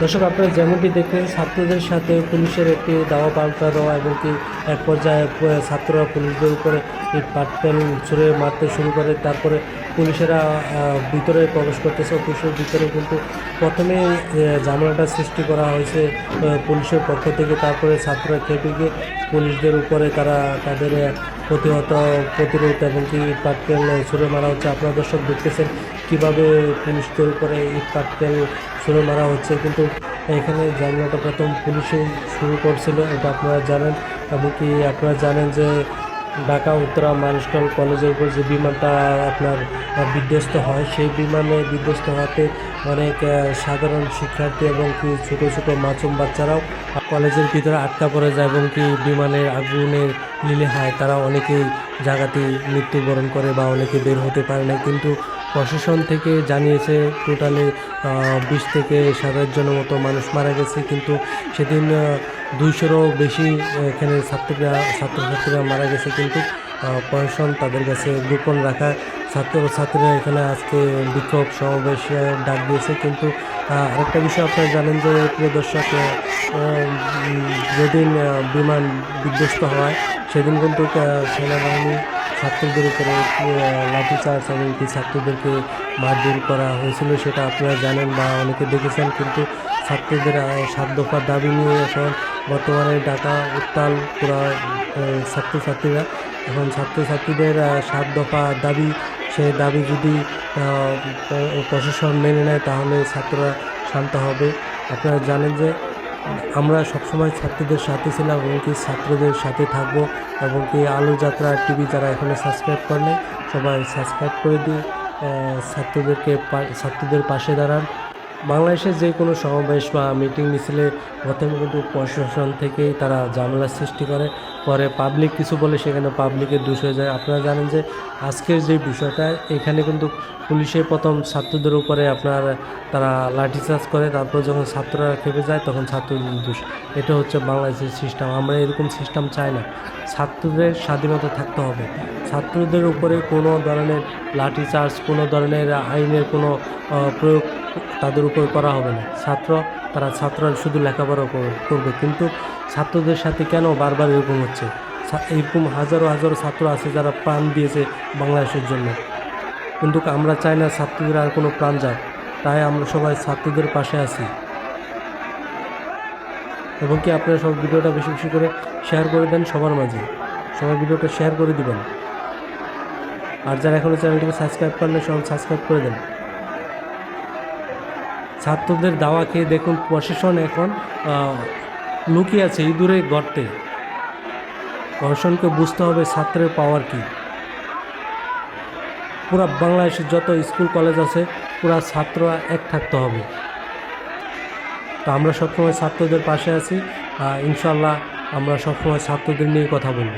দর্শক, আপনারা যেমনটি দেখলেন, ছাত্রদের সাথে পুলিশের একটি দাওয়া পাল্টা দেওয়া এবং কি এক পর্যায়ে ছাত্ররা পুলিশদের উপরে এই পাটকেল ছুঁড়ে মারতে শুরু করে। তারপরে পুলিশেরা ভিতরে প্রবেশ করতেছে। অফিসের ভিতরে কিন্তু প্রথমে ঝামেলাটা সৃষ্টি করা হয়েছে পুলিশের পক্ষ থেকে। তারপরে ছাত্ররা খেপে গিয়ে পুলিশদের উপরে তারা তাদের প্রতিহত, প্রতিরোধ এবং কি ইট পাটকেল ছুঁড়ে মারা হচ্ছে। আপনারা দর্শক দেখতেছেন কীভাবে পুলিশদের উপরে ইট পাটকেল ছুঁড়ে মারা হচ্ছে, কিন্তু এখানে ঝামেলাটা প্রথম পুলিশে শুরু করছিল, এটা আপনারা জানেন। এবং কি আপনারা জানেন যে ঢাকা উত্তরা মানুষকাল কলেজের উপর যে বিমানটা আপনার বিধ্বস্ত হয়, সেই বিমানে বিধ্বস্ত হওয়াতে অনেক সাধারণ শিক্ষার্থী এবং কি ছোটো ছোটো মাসুম বাচ্চারাও কলেজের ভিতরে আটকা পড়ে যায় এবং কি বিমানের আগুনের লীলে হয়, তারা অনেকেই জায়গাতেই মৃত্যুবরণ করে বা অনেকে বের হতে পারে না কিন্তু প্রশাসন থেকে জানিয়েছে টোটালি বিশ থেকে সাতাশ জনের মতো মানুষ মারা গেছে, কিন্তু সেদিন দুইশোরও বেশি এখানে ছাত্রীরা, ছাত্রছাত্রীরা মারা গেছে, কিন্তু প্রশাসন তাদের কাছে গোপন রাখা ছাত্র, ছাত্রীরা এখানে আজকে বিক্ষোভ সমাবেশ ডাক দিয়েছে, কিন্তু আরেকটা বিষয় আপনারা জানেন যে, প্রিয় দর্শক যেদিন বিমান বিধ্বস্ত হয়, সেদিন কিন্তু সেনাবাহিনী ছাত্রদের উপরে লাঠিচার্জ এবং কি ছাত্রদেরকে মারধর করা হয়েছিল সেটা আপনারা জানেন বা অনেকে দেখেছেন, কিন্তু ছাত্রদের সাত দফার দাবি নিয়ে এখন বর্তমানে ঢাকা উত্তাল পুরা ছাত্রছাত্রীরা। এখন ছাত্রছাত্রীদের সাত দফা দাবি সেই দাবি যদি প্রশাসন মেনে নেয় তাহলে ছাত্ররা শান্ত হবে। আপনারা জানেন যে আমরা সবসময় ছাত্রীদের সাথে ছিলাম এবং কি ছাত্রদের সাথে থাকব এবং কি আলো যাত্রা টিভি যারা এখনও সাবস্ক্রাইব করেনি সবাই সাবস্ক্রাইব করে আহ, ছাত্রদেরকে ছাত্রদের পাশে দাঁড়ান। বাংলাদেশের যে কোনো সমাবেশ বা মিটিং মিছিলে প্রথমে কিন্তু প্রশাসন থেকেই তারা ঝামেলা সৃষ্টি করে। পরে পাবলিক কিছু বলে সেখানে পাবলিকের দোষ হয়ে যায়। আপনারা জানেন যে আজকের যে বিষয়টা, এখানে কিন্তু পুলিশে প্রথম ছাত্রদের উপরে আপনার তারা লাঠিচার্জ করে। তারপর যখন ছাত্ররা খেপে যায়, তখন ছাত্রদের দোষ। এটা হচ্ছে বাংলাদেশের সিস্টেম আমরা এরকম সিস্টেম চাই না। ছাত্রদের স্বাধীনতা থাকতে হবে। ছাত্রদের উপরে কোনো ধরনের লাঠিচার্জ কোনো ধরনের আইনের কোনো প্রয়োগ তাদের উপর করা হবে না। ছাত্র, তারা ছাত্ররা শুধু লেখাপড়া কর- করবে। কিন্তু ছাত্রদের সাথে কেন বারবার এরকম হচ্ছে? এরকম হাজারো হাজারো ছাত্র আছে যারা প্রাণ দিয়েছে বাংলাদেশের জন্য। কিন্তু আমরা চাই না ছাত্রদের আর কোনো প্রাণ যাক। তাই আমরা সবাই ছাত্রদের পাশে আছি। এবং কি আপনারা সব ভিডিওটা বেশি বেশি করে শেয়ার করে দেন সবার মাঝে? সবাই ভিডিওটা শেয়ার করে দিবেন। আর যারা এখনও চ্যানেলটিকে সাবস্ক্রাইব করলে সব সাবস্ক্রাইব করে দেন। ছাত্রদের দাওয়া খেয়ে দেখুন প্রশাসন এখন লুকিয়ে আছে ইঁদুরে গর্তে। প্রশাসনকে বুঝতে হবে ছাত্রের পাওয়ার কী। পুরা বাংলাদেশের যত স্কুল, কলেজ আছে, পুরা ছাত্ররা এক থাকতে হবে। তো আমরা সবসময় ছাত্রদের পাশে আছি ইনশাল্লাহ আমরা সবসময় ছাত্রদের নিয়ে কথা বলব।